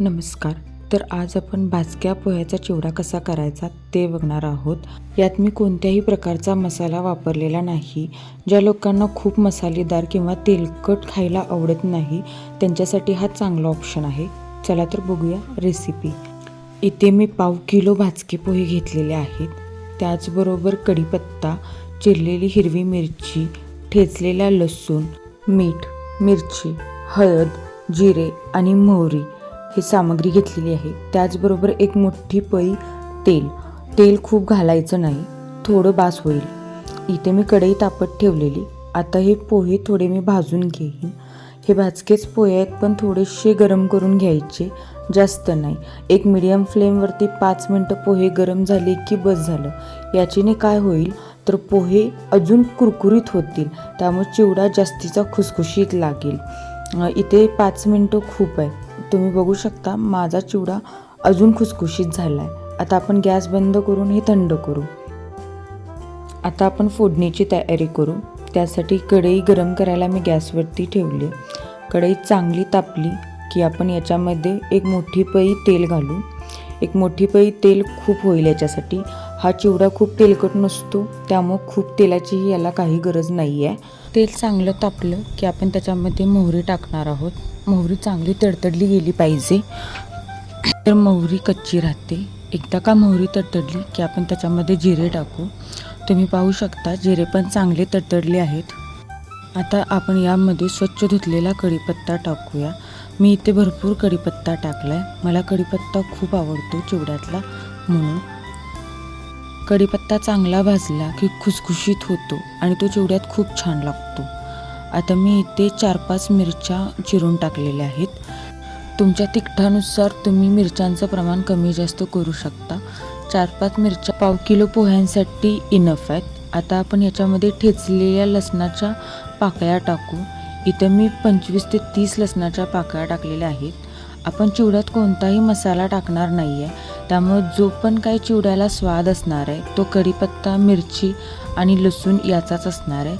नमस्कार. तर आज आपण भाजक्या पोह्याचा चिवडा कसा करायचा ते बघणार आहोत. यात मी कोणत्याही प्रकारचा मसाला वापरलेला नाही. ज्या लोकांना खूप मसालेदार किंवा तेलकट खायला आवडत नाही त्यांच्यासाठी हा चांगला ऑप्शन आहे. चला तर बघूया रेसिपी इथे मी पाव किलो भाजके पोहे घेतलेले आहेत. त्याचबरोबर कढीपत्ता चिरलेली हिरवी मिरची ठेचलेला लसूण मीठ मिरची हळद जिरे आणि मोहरी ही सामग्री घेतलेली आहे. त्याचबरोबर एक मोठी पळी तेल. तेल खूप घालायचं नाही. थोडं बास होईल. इथे मी कढई तापत ठेवलेली. आता हे पोहे थोडे मी भाजून घेईन. हे भाजकेच पोहे आहेत पण थोडेसे गरम करून घ्यायचे. जास्त नाही. एक मिडियम फ्लेमवरती पाच मिनटं पोहे गरम झाले की बस झालं. याचीने काय होईल? तर पोहे अजून कुरकुरीत होतील. त्यामुळे चिवडा जास्तीचा खुसखुशीत लागेल. इथे पाच मिनटं खूप आहे. तुम्ही बघू शकता माझा चिवडा अजून खुसखुशीत झाला आहे आता आपण गॅस बंद करून हे थंड करू. आता आपण फोडणीची तयारी करू. त्यासाठी कढई गरम करायला मी गॅसवरती ठेवली. कढई चांगली तापली की आपण याच्यामध्ये एक मोठी पई तेल घालू. एक मोठी पई तेल खूप होईल याच्यासाठी. हा चिवडा खूप तेलकट नसतो त्यामुळं खूप तेलाचीही याला काही गरज नाही आहे तेल चांगलं तापलं की आपण त्याच्यामध्ये मोहरी टाकणार आहोत. मोहरी चांगली तडतडली गेली पाहिजे. तर मोहरी कच्ची राहते. एकदा का मोहरी तडतडली की आपण त्याच्यामध्ये जिरे टाकू. तुम्ही पाहू शकता जिरे पण चांगले तडतडले आहेत. आता आपण यामध्ये स्वच्छ धुतलेला कढीपत्ता टाकूया. मी इथे भरपूर कढीपत्ता टाकला आहे मला कढीपत्ता खूप आवडतो चिवड्यातला. म्हणून कढीपत्ता चांगला भाजला की खुसखुशीत होतो आणि तो चिवड्यात खूप छान लागतो. आता मी इथे चार पाच मिरच्या चिरून टाकलेल्या आहेत. तुमच्या तिखटानुसार तुम्ही मिरच्यांचं प्रमाण कमी जास्त करू शकता. चार पाच मिरच्या पाव किलो पोह्यांसाठी इनफ आहेत. आता आपण याच्यामध्ये ठेचलेल्या लसणाच्या पाकळ्या टाकू. इथं मी पंचवीस ते तीस लसणाच्या पाकळ्या टाकलेल्या आहेत. आपण चिवड्यात कोणताही मसाला टाकणार नाही आहे त्यामुळं जो पण काही चिवड्याला स्वाद असणार आहे तो कढीपत्ता मिरची आणि लसूण याचाच असणार आहे.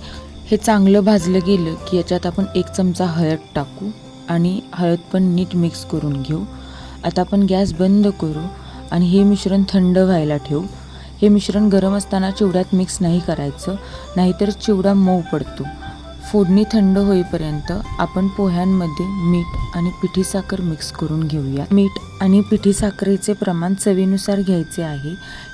हे चांगलं भाजलं गेलं की याच्यात आपण एक चमचा हळद टाकू आणि हळद पण नीट मिक्स करून घेऊ. आता आपण गॅस बंद करू आणि हे मिश्रण थंड व्हायला ठेवू. हे मिश्रण गरम असताना चिवड्यात मिक्स नाही करायचं नाहीतर चिवडा मऊ पडतो. फोडणी थंड होईपर्यंत आपण पोह्यांमध्ये मीठ आणि पिठी साखर मिक्स करून घेऊया. मीठ आणि पिठी साखरेचे प्रमाण चवीनुसार घ्यायचे आहे.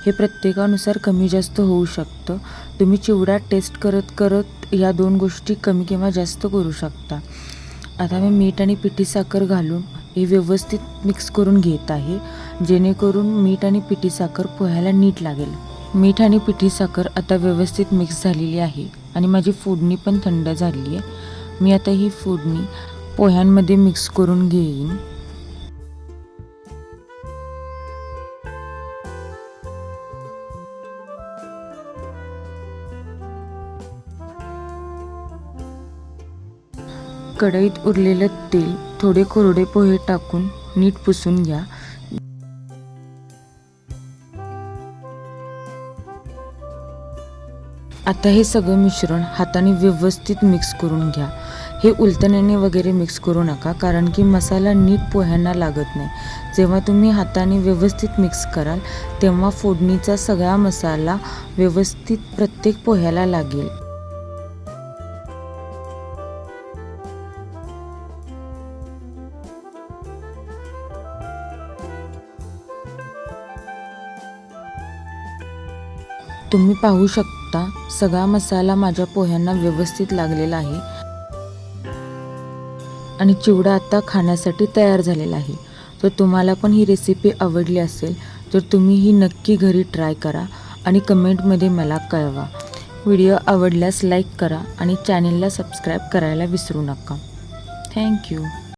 हे प्रत्येकानुसार कमी जास्त होऊ शकतं. तुम्ही चिवडा टेस्ट करत करत या दोन गोष्टी कमी किंवा जास्त करू शकता. आता मी मीठ आणि पिठी साखर घालून हे व्यवस्थित मिक्स करून घेत आहे. जेणेकरून मीठ आणि पिठी साखर पोह्याला नीट लागेल. मीठ आणि पिठी साखर आता व्यवस्थित मिक्स झालेली आहे. आणि माझी फोडणी पण थंड झाली आहे. मी आता ही फोडणी पोह्यांमध्ये मिक्स करून घेईन. कढईत उरलेलं तेल थोडे कोरडे पोहे टाकून नीट पुसून घ्या. आता हे सगळं मिश्रण हाताने व्यवस्थित मिक्स करून घ्या. हे उलटण्याने वगैरे मिक्स करू नका कारण की मसाला नीट पोह्यांना लागत नाही. जेव्हा तुम्ही हाताने व्यवस्थित मिक्स कराल तेव्हा फोडणीचा सगळा मसाला व्यवस्थित प्रत्येक पोह्याला लागेल. तुम्ही पाहू शकता सगळा मसाला माझ्या पोह्यांना व्यवस्थित लागलेला आहे. आणि चिवडा आता खाण्यासाठी तयार झालेला आहे. तर तुम्हाला पण ही रेसिपी आवडली असेल तर तुम्ही ही नक्की घरी ट्राय करा आणि कमेंटमध्ये मला कळवा. व्हिडिओ आवडल्यास लाईक करा आणि चॅनेलला सबस्क्राईब करायला विसरू नका. थँक्यू